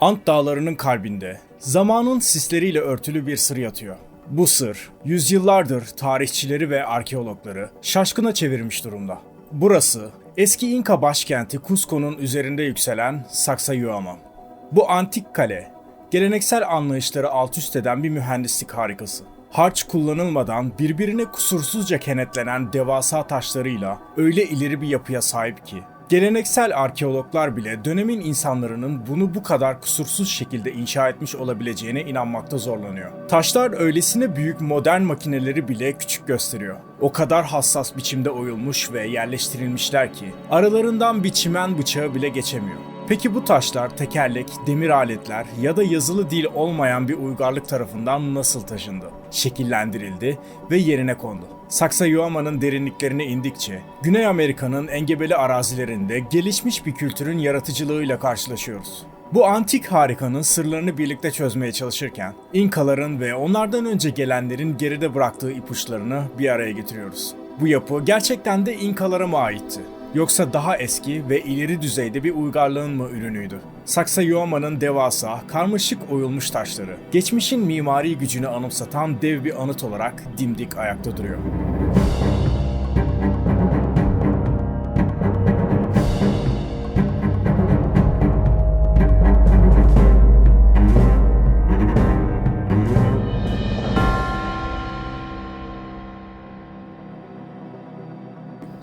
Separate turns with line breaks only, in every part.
Ant dağlarının kalbinde zamanın sisleriyle örtülü bir sır yatıyor. Bu sır, yüzyıllardır tarihçileri ve arkeologları şaşkına çevirmiş durumda. Burası, eski İnka başkenti Cusco'nun üzerinde yükselen Sacsayhuaman. Bu antik kale, geleneksel anlayışları alt üst eden bir mühendislik harikası. Harç kullanılmadan birbirine kusursuzca kenetlenen devasa taşlarıyla öyle ileri bir yapıya sahip ki Geleneksel arkeologlar bile dönemin insanların bunu bu kadar kusursuz şekilde inşa etmiş olabileceğine inanmakta zorlanıyor. Taşlar öylesine büyük modern makineleri bile küçük gösteriyor. O kadar hassas biçimde oyulmuş ve yerleştirilmişler ki aralarından bir çimen bıçağı bile geçemiyor. Peki bu taşlar tekerlek, demir aletler ya da yazılı dil olmayan bir uygarlık tarafından nasıl taşındı, şekillendirildi ve yerine kondu? Sacsayhuaman'ın derinliklerine indikçe Güney Amerika'nın engebeli arazilerinde gelişmiş bir kültürün yaratıcılığıyla karşılaşıyoruz. Bu antik harikanın sırlarını birlikte çözmeye çalışırken İnkaların ve onlardan önce gelenlerin geride bıraktığı ipuçlarını bir araya getiriyoruz. Bu yapı gerçekten de İnkalara mı aitti? Yoksa daha eski ve ileri düzeyde bir uygarlığın mı ürünüydü? Sacsayhuaman'ın devasa, karmaşık oyulmuş taşları, geçmişin mimari gücünü anımsatan dev bir anıt olarak dimdik ayakta duruyor.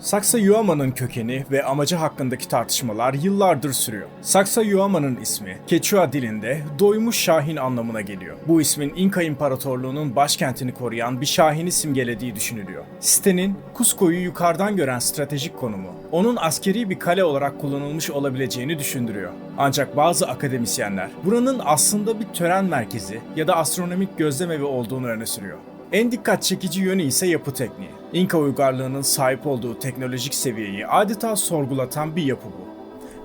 Sacsayhuaman'ın kökeni ve amacı hakkındaki tartışmalar yıllardır sürüyor. Sacsayhuaman'ın ismi Quechua dilinde doymuş şahin anlamına geliyor. Bu ismin İnka İmparatorluğu'nun başkentini koruyan bir şahini simgelediği düşünülüyor. Sitenin Cusco'yu yukarıdan gören stratejik konumu onun askeri bir kale olarak kullanılmış olabileceğini düşündürüyor. Ancak bazı akademisyenler buranın aslında bir tören merkezi ya da astronomik gözlemevi olduğunu öne sürüyor. En dikkat çekici yönü ise yapı tekniği. İnka uygarlığının sahip olduğu teknolojik seviyeyi adeta sorgulatan bir yapı bu.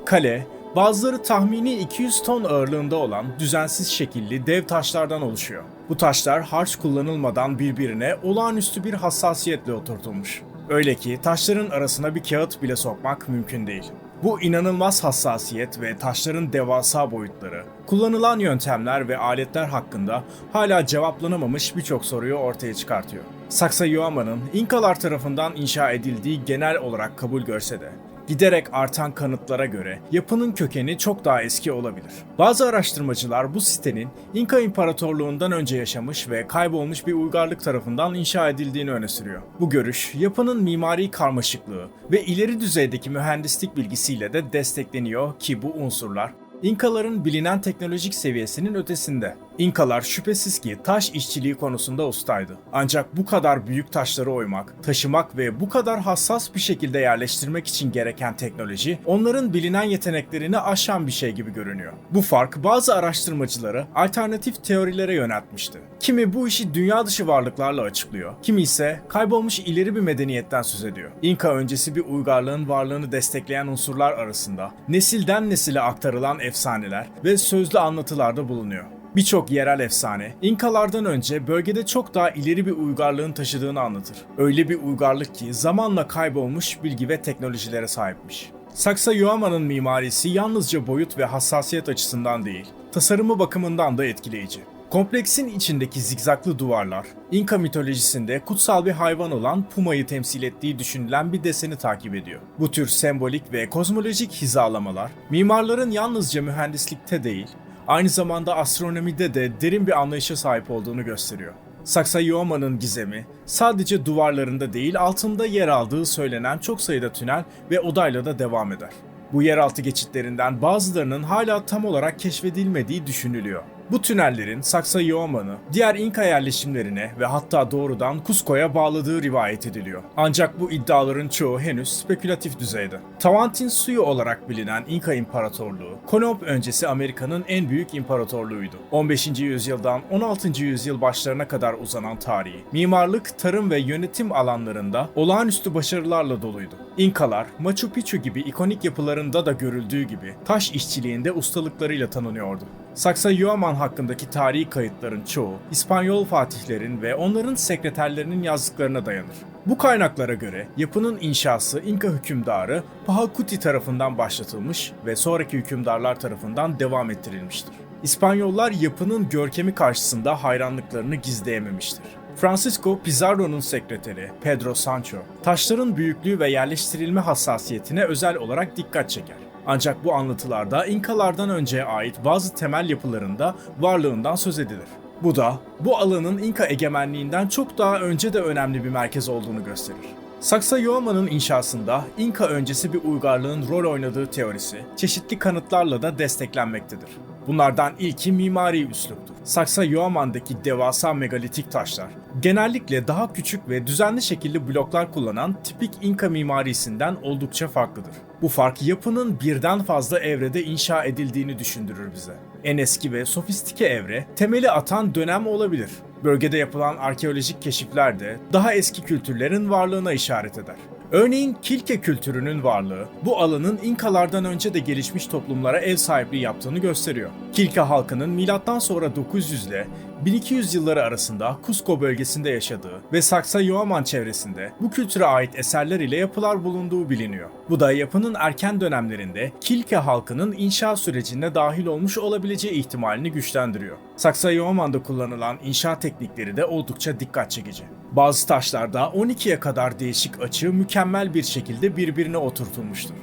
Kale, bazıları tahmini 200 ton ağırlığında olan düzensiz şekilli dev taşlardan oluşuyor. Bu taşlar harç kullanılmadan birbirine olağanüstü bir hassasiyetle oturtulmuş. Öyle ki taşların arasına bir kağıt bile sokmak mümkün değil. Bu inanılmaz hassasiyet ve taşların devasa boyutları, kullanılan yöntemler ve aletler hakkında hala cevaplanamamış birçok soruyu ortaya çıkartıyor. Sacsayhuaman'ın İnkalar tarafından inşa edildiği genel olarak kabul görse de, giderek artan kanıtlara göre yapının kökeni çok daha eski olabilir. Bazı araştırmacılar bu sitenin İnka İmparatorluğundan önce yaşamış ve kaybolmuş bir uygarlık tarafından inşa edildiğini öne sürüyor. Bu görüş yapının mimari karmaşıklığı ve ileri düzeydeki mühendislik bilgisiyle de destekleniyor ki bu unsurlar İnkaların bilinen teknolojik seviyesinin ötesinde. İnkalar şüphesiz ki taş işçiliği konusunda ustaydı. Ancak bu kadar büyük taşları oymak, taşımak ve bu kadar hassas bir şekilde yerleştirmek için gereken teknoloji onların bilinen yeteneklerini aşan bir şey gibi görünüyor. Bu fark bazı araştırmacıları alternatif teorilere yöneltmişti. Kimi bu işi dünya dışı varlıklarla açıklıyor, kimi ise kaybolmuş ileri bir medeniyetten söz ediyor. İnka öncesi bir uygarlığın varlığını destekleyen unsurlar arasında nesilden nesile aktarılan efsaneler ve sözlü anlatılarda bulunuyor. Birçok yerel efsane, İnkalardan önce bölgede çok daha ileri bir uygarlığın taşıdığını anlatır. Öyle bir uygarlık ki zamanla kaybolmuş bilgi ve teknolojilere sahipmiş. Sacsayhuaman'ın mimarisi yalnızca boyut ve hassasiyet açısından değil, tasarımı bakımından da etkileyici. Kompleksin içindeki zigzaklı duvarlar, İnka mitolojisinde kutsal bir hayvan olan Puma'yı temsil ettiği düşünülen bir deseni takip ediyor. Bu tür sembolik ve kozmolojik hizalamalar, mimarların yalnızca mühendislikte değil, aynı zamanda astronomide de derin bir anlayışa sahip olduğunu gösteriyor. Sacsayhuaman'ın gizemi sadece duvarlarında değil altında yer aldığı söylenen çok sayıda tünel ve odayla da devam eder. Bu yeraltı geçitlerinden bazılarının hala tam olarak keşfedilmediği düşünülüyor. Bu tünellerin Sacsayhuaman'ı diğer İnka yerleşimlerine ve hatta doğrudan Cusco'ya bağladığı rivayet ediliyor. Ancak bu iddiaların çoğu henüz spekülatif düzeyde. Tavantin suyu olarak bilinen İnka İmparatorluğu, Kolomb öncesi Amerika'nın en büyük imparatorluğuydu. 15. yüzyıldan 16. yüzyıl başlarına kadar uzanan tarihi, mimarlık, tarım ve yönetim alanlarında olağanüstü başarılarla doluydu. İnkalar, Machu Picchu gibi ikonik yapılarında da görüldüğü gibi taş işçiliğinde ustalıklarıyla tanınıyordu. Sacsayhuaman hakkındaki tarihi kayıtların çoğu İspanyol fatihlerin ve onların sekreterlerinin yazdıklarına dayanır. Bu kaynaklara göre yapının inşası İnka hükümdarı Pahacuti tarafından başlatılmış ve sonraki hükümdarlar tarafından devam ettirilmiştir. İspanyollar yapının görkemi karşısında hayranlıklarını gizleyememiştir. Francisco Pizarro'nun sekreteri Pedro Sancho, taşların büyüklüğü ve yerleştirilme hassasiyetine özel olarak dikkat çeker. Ancak bu anlatılarda İnkalardan önceye ait bazı temel yapılarında varlığından söz edilir. Bu da bu alanın İnka egemenliğinden çok daha önce de önemli bir merkez olduğunu gösterir. Sacsayhuaman'ın inşasında İnka öncesi bir uygarlığın rol oynadığı teorisi çeşitli kanıtlarla da desteklenmektedir. Bunlardan ilki mimari üsluptur. Sacsayhuaman'daki devasa megalitik taşlar genellikle daha küçük ve düzenli şekilli bloklar kullanan tipik İnka mimarisinden oldukça farklıdır. Bu fark yapının birden fazla evrede inşa edildiğini düşündürür bize. En eski ve sofistike evre temeli atan dönem olabilir. Bölgede yapılan arkeolojik keşifler de daha eski kültürlerin varlığına işaret eder. Örneğin Kilke kültürünün varlığı bu alanın İnkalardan önce de gelişmiş toplumlara ev sahipliği yaptığını gösteriyor. Kilke halkının milattan sonra 900 ile 1200 yılları arasında Cusco bölgesinde yaşadığı ve Sacsayhuaman çevresinde bu kültüre ait eserler ile yapılar bulunduğu biliniyor. Bu da yapının erken dönemlerinde Kilke halkının inşa sürecine dahil olmuş olabileceği ihtimalini güçlendiriyor. Sacsayhuaman'da kullanılan inşa teknikleri de oldukça dikkat çekici. Bazı taşlarda 12'ye kadar değişik açı mükemmel bir şekilde birbirine oturtulmuştur.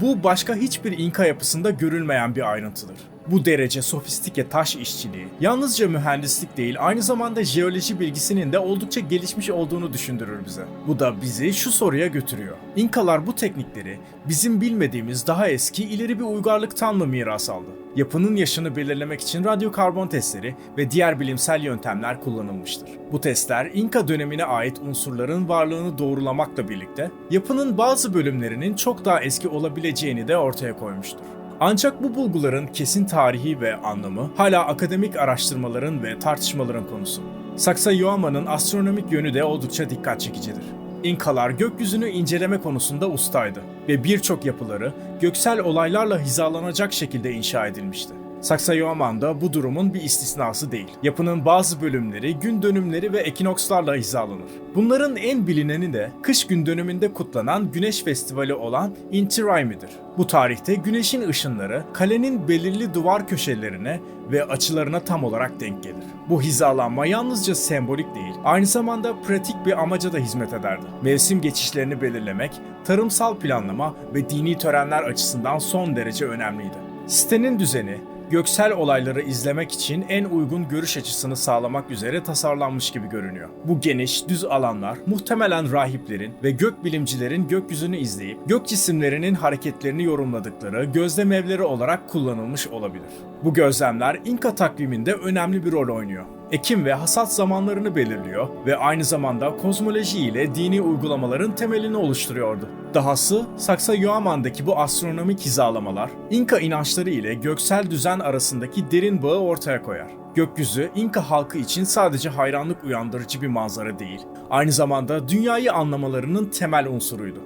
Bu başka hiçbir İnka yapısında görülmeyen bir ayrıntıdır. Bu derece sofistike taş işçiliği yalnızca mühendislik değil aynı zamanda jeoloji bilgisinin de oldukça gelişmiş olduğunu düşündürür bize. Bu da bizi şu soruya götürüyor. İnkalar bu teknikleri bizim bilmediğimiz daha eski ileri bir uygarlıktan mı miras aldı? Yapının yaşını belirlemek için radyokarbon testleri ve diğer bilimsel yöntemler kullanılmıştır. Bu testler İnka dönemine ait unsurların varlığını doğrulamakla birlikte yapının bazı bölümlerinin çok daha eski olabileceğini de ortaya koymuştur. Ancak bu bulguların kesin tarihi ve anlamı hala akademik araştırmaların ve tartışmaların konusu. Sacsayhuaman'ın astronomik yönü de oldukça dikkat çekicidir. İnkalar gökyüzünü inceleme konusunda ustaydı ve birçok yapıları göksel olaylarla hizalanacak şekilde inşa edilmişti. Sacsayhuaman da bu durumun bir istisnası değil. Yapının bazı bölümleri gün dönümleri ve ekinokslarla hizalanır. Bunların en bilineni de kış gün dönümünde kutlanan Güneş Festivali olan Inti Raymi'dir. Bu tarihte güneşin ışınları kalenin belirli duvar köşelerine ve açılarına tam olarak denk gelir. Bu hizalanma yalnızca sembolik değil, aynı zamanda pratik bir amaca da hizmet ederdi. Mevsim geçişlerini belirlemek, tarımsal planlama ve dini törenler açısından son derece önemliydi. Sitenin düzeni, göksel olayları izlemek için en uygun görüş açısını sağlamak üzere tasarlanmış gibi görünüyor. Bu geniş, düz alanlar muhtemelen rahiplerin ve gökbilimcilerin gökyüzünü izleyip gök cisimlerinin hareketlerini yorumladıkları gözlem evleri olarak kullanılmış olabilir. Bu gözlemler İnka takviminde önemli bir rol oynuyor. Ekim ve hasat zamanlarını belirliyor ve aynı zamanda kozmoloji ile dini uygulamaların temelini oluşturuyordu. Dahası Sacsayhuaman'daki bu astronomik hizalamalar İnka inançları ile göksel düzen arasındaki derin bağı ortaya koyar. Gökyüzü İnka halkı için sadece hayranlık uyandırıcı bir manzara değil, aynı zamanda dünyayı anlamalarının temel unsuruydu.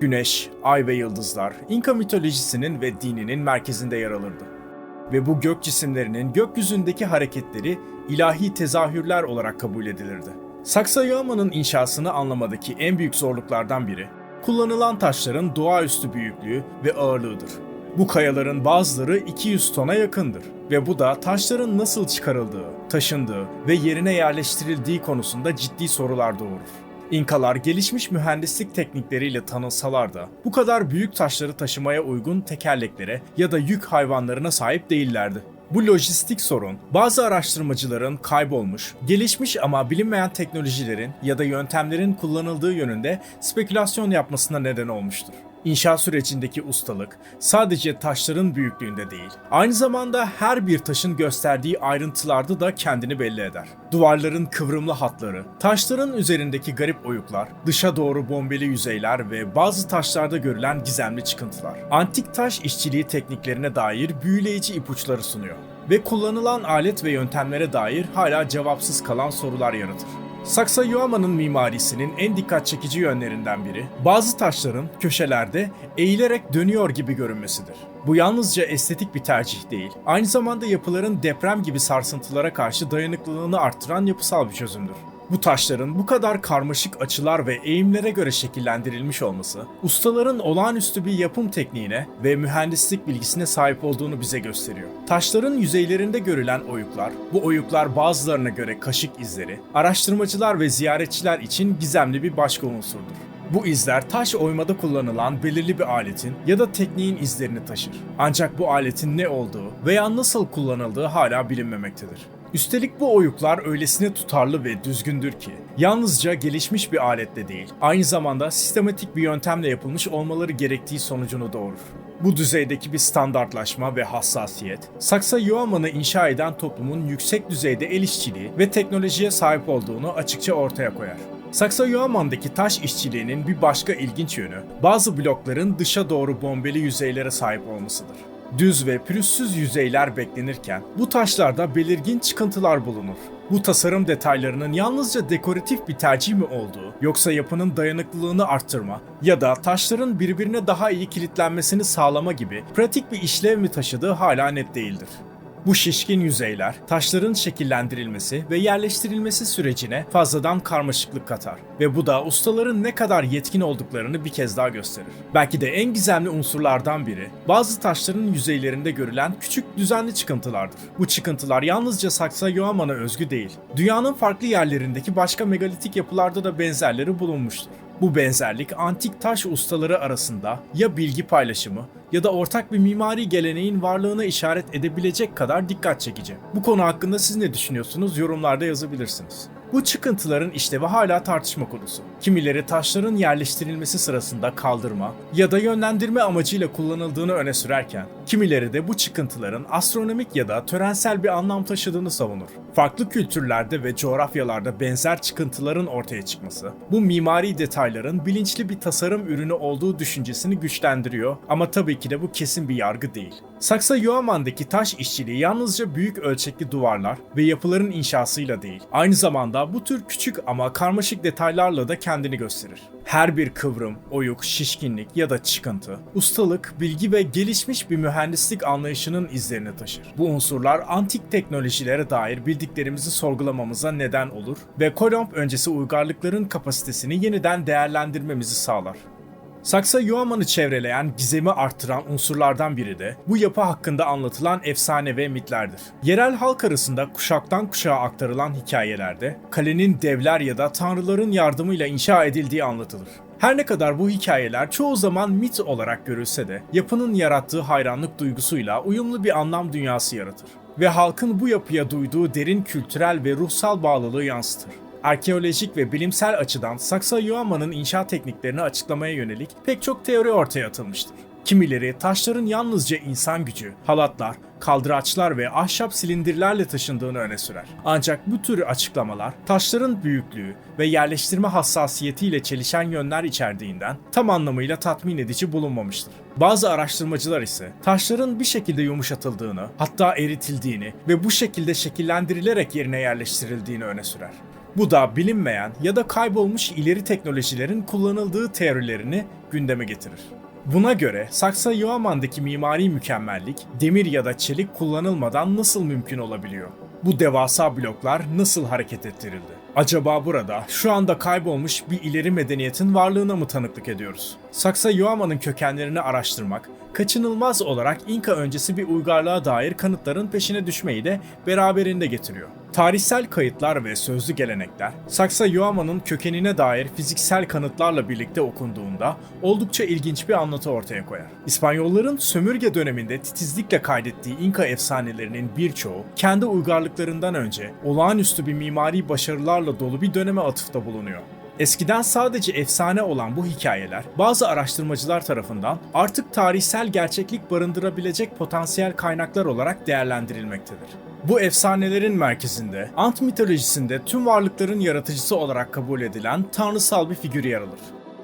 Güneş, ay ve yıldızlar İnka mitolojisinin ve dininin merkezinde yer alırdı. Ve bu gök cisimlerinin gökyüzündeki hareketleri ilahi tezahürler olarak kabul edilirdi. Sacsayhuaman'ın inşasını anlamadaki en büyük zorluklardan biri, kullanılan taşların doğaüstü büyüklüğü ve ağırlığıdır. Bu kayaların bazıları 200 tona yakındır ve bu da taşların nasıl çıkarıldığı, taşındığı ve yerine yerleştirildiği konusunda ciddi sorular doğurur. İnkalar gelişmiş mühendislik teknikleriyle tanınsalar da bu kadar büyük taşları taşımaya uygun tekerleklere ya da yük hayvanlarına sahip değillerdi. Bu lojistik sorun bazı araştırmacıların kaybolmuş, gelişmiş ama bilinmeyen teknolojilerin ya da yöntemlerin kullanıldığı yönünde spekülasyon yapmasına neden olmuştur. İnşa sürecindeki ustalık sadece taşların büyüklüğünde değil, aynı zamanda her bir taşın gösterdiği ayrıntılarda da kendini belli eder. Duvarların kıvrımlı hatları, taşların üzerindeki garip oyuklar, dışa doğru bombeli yüzeyler ve bazı taşlarda görülen gizemli çıkıntılar. Antik taş işçiliği tekniklerine dair büyüleyici ipuçları sunuyor ve kullanılan alet ve yöntemlere dair hala cevapsız kalan sorular yaratır. Sacsayhuaman'ın mimarisinin en dikkat çekici yönlerinden biri, bazı taşların köşelerde eğilerek dönüyor gibi görünmesidir. Bu yalnızca estetik bir tercih değil, aynı zamanda yapıların deprem gibi sarsıntılara karşı dayanıklılığını arttıran yapısal bir çözümdür. Bu taşların bu kadar karmaşık açılar ve eğimlere göre şekillendirilmiş olması, ustaların olağanüstü bir yapım tekniğine ve mühendislik bilgisine sahip olduğunu bize gösteriyor. Taşların yüzeylerinde görülen oyuklar, bu oyuklar bazılarına göre kaşık izleri, araştırmacılar ve ziyaretçiler için gizemli bir başka unsurdur. Bu izler taş oymada kullanılan belirli bir aletin ya da tekniğin izlerini taşır. Ancak bu aletin ne olduğu veya nasıl kullanıldığı hala bilinmemektedir. Üstelik bu oyuklar öylesine tutarlı ve düzgündür ki yalnızca gelişmiş bir aletle değil, aynı zamanda sistematik bir yöntemle yapılmış olmaları gerektiği sonucunu doğurur. Bu düzeydeki bir standartlaşma ve hassasiyet, Sacsayhuaman'ı inşa eden toplumun yüksek düzeyde el işçiliği ve teknolojiye sahip olduğunu açıkça ortaya koyar. Sacsayhuaman'daki taş işçiliğinin bir başka ilginç yönü, bazı blokların dışa doğru bombeli yüzeylere sahip olmasıdır. Düz ve pürüzsüz yüzeyler beklenirken bu taşlarda belirgin çıkıntılar bulunur. Bu tasarım detaylarının yalnızca dekoratif bir tercih mi olduğu, yoksa yapının dayanıklılığını arttırma ya da taşların birbirine daha iyi kilitlenmesini sağlama gibi pratik bir işlev mi taşıdığı hala net değildir. Bu şişkin yüzeyler, taşların şekillendirilmesi ve yerleştirilmesi sürecine fazladan karmaşıklık katar ve bu da ustaların ne kadar yetkin olduklarını bir kez daha gösterir. Belki de en gizemli unsurlardan biri, bazı taşların yüzeylerinde görülen küçük düzenli çıkıntılardır. Bu çıkıntılar yalnızca Sacsayhuaman'a özgü değil, dünyanın farklı yerlerindeki başka megalitik yapılarda da benzerleri bulunmuştur. Bu benzerlik antik taş ustaları arasında ya bilgi paylaşımı ya da ortak bir mimari geleneğin varlığına işaret edebilecek kadar dikkat çekici. Bu konu hakkında siz ne düşünüyorsunuz yorumlarda yazabilirsiniz. Bu çıkıntıların işlevi hala tartışma konusu. Kimileri taşların yerleştirilmesi sırasında kaldırma ya da yönlendirme amacıyla kullanıldığını öne sürerken, kimileri de bu çıkıntıların astronomik ya da törensel bir anlam taşıdığını savunur. Farklı kültürlerde ve coğrafyalarda benzer çıkıntıların ortaya çıkması, bu mimari detayların bilinçli bir tasarım ürünü olduğu düşüncesini güçlendiriyor ama tabii ki de bu kesin bir yargı değil. Sacsayhuaman'daki taş işçiliği yalnızca büyük ölçekli duvarlar ve yapıların inşasıyla değil, aynı zamanda bu tür küçük ama karmaşık detaylarla da kendini gösterir. Her bir kıvrım, oyuk, şişkinlik ya da çıkıntı, ustalık, bilgi ve gelişmiş bir mühendislik anlayışının izlerini taşır. Bu unsurlar antik teknolojilere dair bildiklerimizi sorgulamamıza neden olur ve Kolomb öncesi uygarlıkların kapasitesini yeniden değerlendirmemizi sağlar. Sacsayhuaman'ı çevreleyen, gizemi arttıran unsurlardan biri de bu yapı hakkında anlatılan efsane ve mitlerdir. Yerel halk arasında kuşaktan kuşağa aktarılan hikayelerde kalenin devler ya da tanrıların yardımıyla inşa edildiği anlatılır. Her ne kadar bu hikayeler çoğu zaman mit olarak görülse de yapının yarattığı hayranlık duygusuyla uyumlu bir anlam dünyası yaratır ve halkın bu yapıya duyduğu derin kültürel ve ruhsal bağlılığı yansıtır arkeolojik ve bilimsel açıdan Sacsayhuaman'ın inşa tekniklerini açıklamaya yönelik pek çok teori ortaya atılmıştır. Kimileri taşların yalnızca insan gücü, halatlar, kaldıraçlar ve ahşap silindirlerle taşındığını öne sürer. Ancak bu tür açıklamalar taşların büyüklüğü ve yerleştirme hassasiyetiyle çelişen yönler içerdiğinden tam anlamıyla tatmin edici bulunmamıştır. Bazı araştırmacılar ise taşların bir şekilde yumuşatıldığını, hatta eritildiğini ve bu şekilde şekillendirilerek yerine yerleştirildiğini öne sürer. Bu da bilinmeyen ya da kaybolmuş ileri teknolojilerin kullanıldığı teorilerini gündeme getirir. Buna göre Sacsayhuaman'daki mimari mükemmellik demir ya da çelik kullanılmadan nasıl mümkün olabiliyor? Bu devasa bloklar nasıl hareket ettirildi? Acaba burada şu anda kaybolmuş bir ileri medeniyetin varlığına mı tanıklık ediyoruz? Sacsayhuaman'ın kökenlerini araştırmak, kaçınılmaz olarak İnka öncesi bir uygarlığa dair kanıtların peşine düşmeyi de beraberinde getiriyor. Tarihsel kayıtlar ve sözlü gelenekler, Sacsayhuaman'ın kökenine dair fiziksel kanıtlarla birlikte okunduğunda oldukça ilginç bir anlatı ortaya koyar. İspanyolların sömürge döneminde titizlikle kaydettiği İnka efsanelerinin birçoğu kendi uygarlıklarından önce olağanüstü bir mimari başarılarla dolu bir döneme atıfta bulunuyor. Eskiden sadece efsane olan bu hikayeler bazı araştırmacılar tarafından artık tarihsel gerçeklik barındırabilecek potansiyel kaynaklar olarak değerlendirilmektedir. Bu efsanelerin merkezinde Ant mitolojisinde tüm varlıkların yaratıcısı olarak kabul edilen tanrısal bir figür yer alır.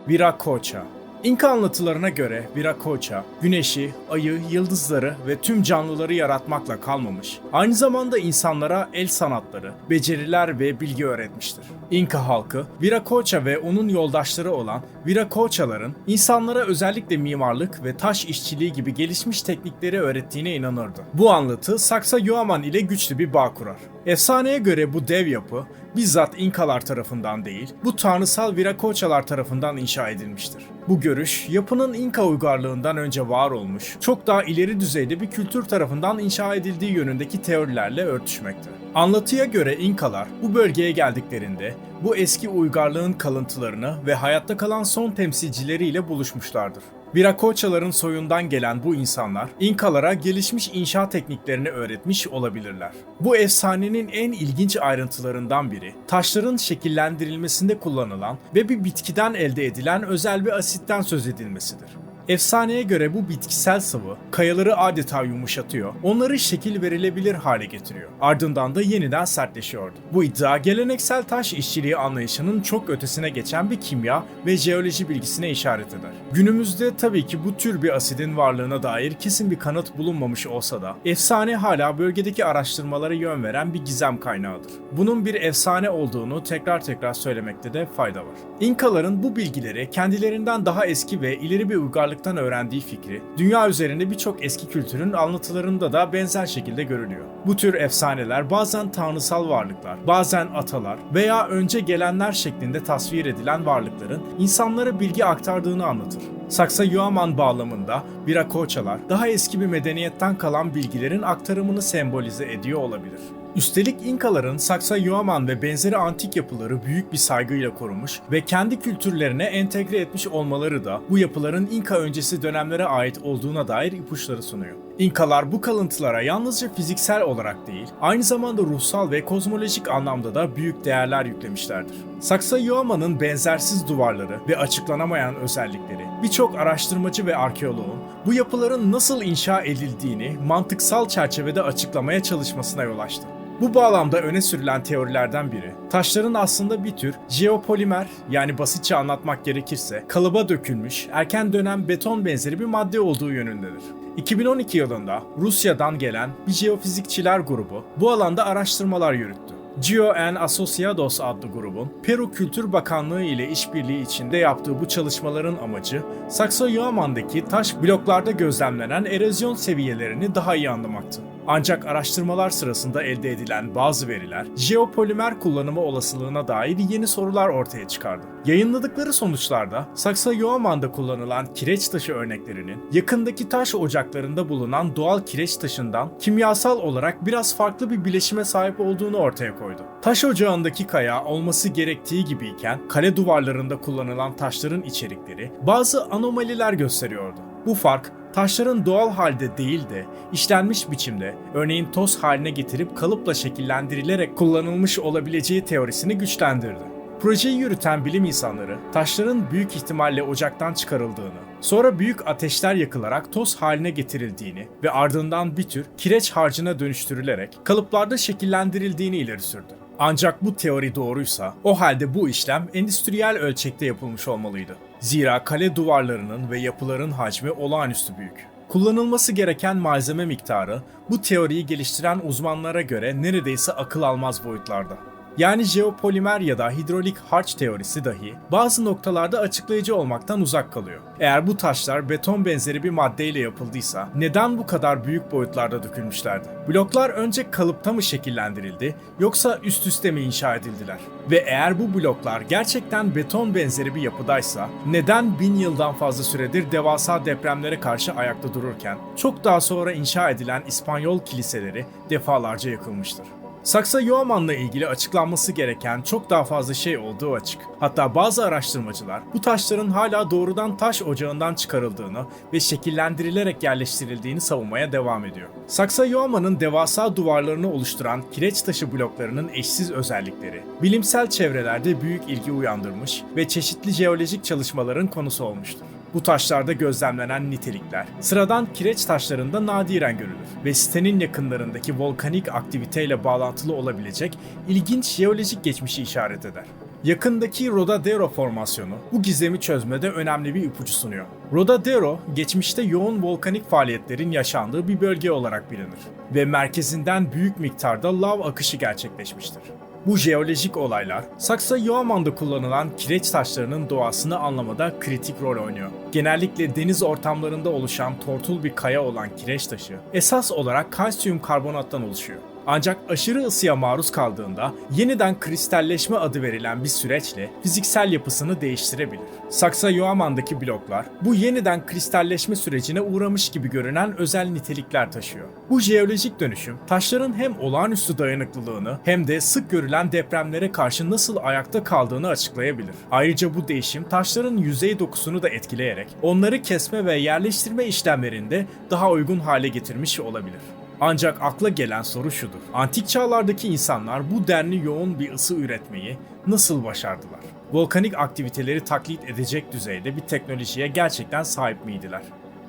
Viracocha İnka anlatılarına göre Viracocha, güneşi, ayı, yıldızları ve tüm canlıları yaratmakla kalmamış, aynı zamanda insanlara el sanatları, beceriler ve bilgi öğretmiştir. İnka halkı, Viracocha ve onun yoldaşları olan Viracochaların insanlara özellikle mimarlık ve taş işçiliği gibi gelişmiş teknikleri öğrettiğine inanırdı. Bu anlatı Saksa Yuaman ile güçlü bir bağ kurar. Efsaneye göre bu dev yapı bizzat İnkalar tarafından değil, bu tanrısal Viracochalar tarafından inşa edilmiştir. Bu görüş, yapının İnka uygarlığından önce var olmuş, çok daha ileri düzeyde bir kültür tarafından inşa edildiği yönündeki teorilerle örtüşmekte. Anlatıya göre İnkalar bu bölgeye geldiklerinde bu eski uygarlığın kalıntılarını ve hayatta kalan son temsilcileriyle buluşmuşlardır. Viracochaların soyundan gelen bu insanlar İnkalara gelişmiş inşa tekniklerini öğretmiş olabilirler. Bu efsanenin en ilginç ayrıntılarından biri taşların şekillendirilmesinde kullanılan ve bir bitkiden elde edilen özel bir asitten söz edilmesidir. Efsaneye göre bu bitkisel sıvı kayaları adeta yumuşatıyor, onları şekil verilebilir hale getiriyor. Ardından da yeniden sertleşiyordu. Bu iddia geleneksel taş işçiliği anlayışının çok ötesine geçen bir kimya ve jeoloji bilgisine işaret eder. Günümüzde tabii ki bu tür bir asidin varlığına dair kesin bir kanıt bulunmamış olsa da efsane hala bölgedeki araştırmalara yön veren bir gizem kaynağıdır. Bunun bir efsane olduğunu tekrar tekrar söylemekte de fayda var. İnkaların bu bilgileri kendilerinden daha eski ve ileri bir uygarlık uygarlıktan öğrendiği fikri, dünya üzerinde birçok eski kültürün anlatılarında da benzer şekilde görülüyor. Bu tür efsaneler bazen tanrısal varlıklar, bazen atalar veya önce gelenler şeklinde tasvir edilen varlıkların insanlara bilgi aktardığını anlatır. Saksa Yuaman bağlamında Viracochalar daha eski bir medeniyetten kalan bilgilerin aktarımını sembolize ediyor olabilir. Üstelik İnkaların Saksa Yuaman ve benzeri antik yapıları büyük bir saygıyla korumuş ve kendi kültürlerine entegre etmiş olmaları da bu yapıların İnka öncesi dönemlere ait olduğuna dair ipuçları sunuyor. İnkalar bu kalıntılara yalnızca fiziksel olarak değil, aynı zamanda ruhsal ve kozmolojik anlamda da büyük değerler yüklemişlerdir. Saksa Yuaman'ın benzersiz duvarları ve açıklanamayan özellikleri birçok araştırmacı ve arkeoloğun bu yapıların nasıl inşa edildiğini mantıksal çerçevede açıklamaya çalışmasına yol açtı. Bu bağlamda öne sürülen teorilerden biri, taşların aslında bir tür jeopolimer yani basitçe anlatmak gerekirse kalıba dökülmüş erken dönem beton benzeri bir madde olduğu yönündedir. 2012 yılında Rusya'dan gelen bir jeofizikçiler grubu bu alanda araştırmalar yürüttü. Geo and Asociados adlı grubun Peru Kültür Bakanlığı ile işbirliği içinde yaptığı bu çalışmaların amacı Sakso-Yuaman'daki taş bloklarda gözlemlenen erozyon seviyelerini daha iyi anlamaktı. Ancak araştırmalar sırasında elde edilen bazı veriler jeopolimer kullanımı olasılığına dair yeni sorular ortaya çıkardı. Yayınladıkları sonuçlarda Saksa-Yuaman'da kullanılan kireç taşı örneklerinin yakındaki taş ocaklarında bulunan doğal kireç taşından kimyasal olarak biraz farklı bir bileşime sahip olduğunu ortaya koydu. Taş ocağındaki kaya olması gerektiği gibiyken kale duvarlarında kullanılan taşların içerikleri bazı anomaliler gösteriyordu. Bu fark taşların doğal halde değil de işlenmiş biçimde, örneğin toz haline getirip kalıpla şekillendirilerek kullanılmış olabileceği teorisini güçlendirdi. Projeyi yürüten bilim insanları taşların büyük ihtimalle ocaktan çıkarıldığını, sonra büyük ateşler yakılarak toz haline getirildiğini ve ardından bir tür kireç harcına dönüştürülerek kalıplarda şekillendirildiğini ileri sürdü. Ancak bu teori doğruysa o halde bu işlem endüstriyel ölçekte yapılmış olmalıydı. Zira kale duvarlarının ve yapıların hacmi olağanüstü büyük. Kullanılması gereken malzeme miktarı bu teoriyi geliştiren uzmanlara göre neredeyse akıl almaz boyutlarda. Yani jeopolimer ya da hidrolik harç teorisi dahi bazı noktalarda açıklayıcı olmaktan uzak kalıyor. Eğer bu taşlar beton benzeri bir maddeyle yapıldıysa neden bu kadar büyük boyutlarda dökülmüşlerdi? Bloklar önce kalıpta mı şekillendirildi yoksa üst üste mi inşa edildiler? Ve eğer bu bloklar gerçekten beton benzeri bir yapıdaysa neden bin yıldan fazla süredir devasa depremlere karşı ayakta dururken çok daha sonra inşa edilen İspanyol kiliseleri defalarca yakılmıştır? Saksa Yuaman'la ilgili açıklanması gereken çok daha fazla şey olduğu açık. Hatta bazı araştırmacılar bu taşların hala doğrudan taş ocağından çıkarıldığını ve şekillendirilerek yerleştirildiğini savunmaya devam ediyor. Saksa Yuaman'ın devasa duvarlarını oluşturan kireç taşı bloklarının eşsiz özellikleri, bilimsel çevrelerde büyük ilgi uyandırmış ve çeşitli jeolojik çalışmaların konusu olmuştur. Bu taşlarda gözlemlenen nitelikler sıradan kireç taşlarında nadiren görülür ve sitenin yakınlarındaki volkanik aktiviteyle bağlantılı olabilecek ilginç jeolojik geçmişi işaret eder. Yakındaki Rodadero formasyonu bu gizemi çözmede önemli bir ipucu sunuyor. Rodadero, geçmişte yoğun volkanik faaliyetlerin yaşandığı bir bölge olarak bilinir ve merkezinden büyük miktarda lav akışı gerçekleşmiştir. Bu jeolojik olaylar, Saksa-Yuaman'da kullanılan kireç taşlarının doğasını anlamada kritik rol oynuyor. Genellikle deniz ortamlarında oluşan tortul bir kaya olan kireç taşı, esas olarak kalsiyum karbonattan oluşuyor. Ancak aşırı ısıya maruz kaldığında yeniden kristalleşme adı verilen bir süreçle fiziksel yapısını değiştirebilir. Saksa-Yuaman'daki bloklar bu yeniden kristalleşme sürecine uğramış gibi görünen özel nitelikler taşıyor. Bu jeolojik dönüşüm taşların hem olağanüstü dayanıklılığını hem de sık görülen depremlere karşı nasıl ayakta kaldığını açıklayabilir. Ayrıca bu değişim taşların yüzey dokusunu da etkileyerek onları kesme ve yerleştirme işlemlerinde daha uygun hale getirmiş olabilir. Ancak akla gelen soru şudur. Antik çağlardaki insanlar bu denli yoğun bir ısı üretmeyi nasıl başardılar? Volkanik aktiviteleri taklit edecek düzeyde bir teknolojiye gerçekten sahip miydiler?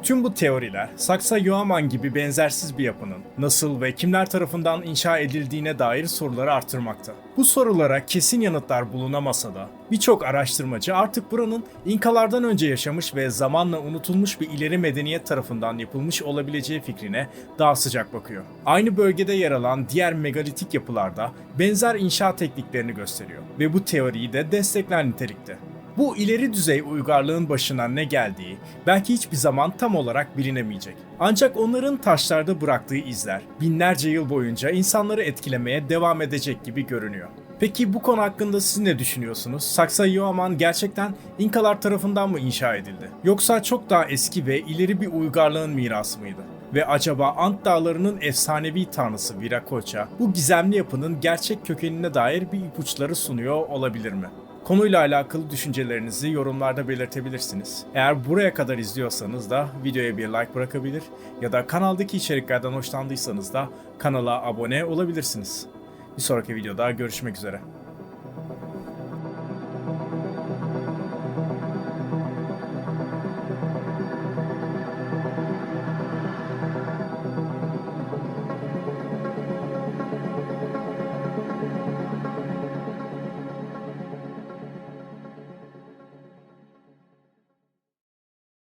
Tüm bu teoriler, Saksa-Yuaman gibi benzersiz bir yapının nasıl ve kimler tarafından inşa edildiğine dair soruları artırmakta. Bu sorulara kesin yanıtlar bulunamasa da birçok araştırmacı artık buranın İnkalardan önce yaşamış ve zamanla unutulmuş bir ileri medeniyet tarafından yapılmış olabileceği fikrine daha sıcak bakıyor. Aynı bölgede yer alan diğer megalitik yapılarda benzer inşa tekniklerini gösteriyor ve bu teoriyi de destekler nitelikte. Bu ileri düzey uygarlığın başına ne geldiği belki hiçbir zaman tam olarak bilinemeyecek. Ancak onların taşlarda bıraktığı izler binlerce yıl boyunca insanları etkilemeye devam edecek gibi görünüyor. Peki bu konu hakkında siz ne düşünüyorsunuz? Saksa-Yuaman gerçekten İnkalar tarafından mı inşa edildi? Yoksa çok daha eski ve ileri bir uygarlığın mirası mıydı? Ve acaba Ant Dağları'nın efsanevi tanrısı Viracocha bu gizemli yapının gerçek kökenine dair bir ipuçları sunuyor olabilir mi? Konuyla alakalı düşüncelerinizi yorumlarda belirtebilirsiniz. Eğer buraya kadar izliyorsanız da videoya bir like bırakabilir ya da kanaldaki içeriklerden hoşlandıysanız da kanala abone olabilirsiniz. Bir sonraki videoda görüşmek üzere.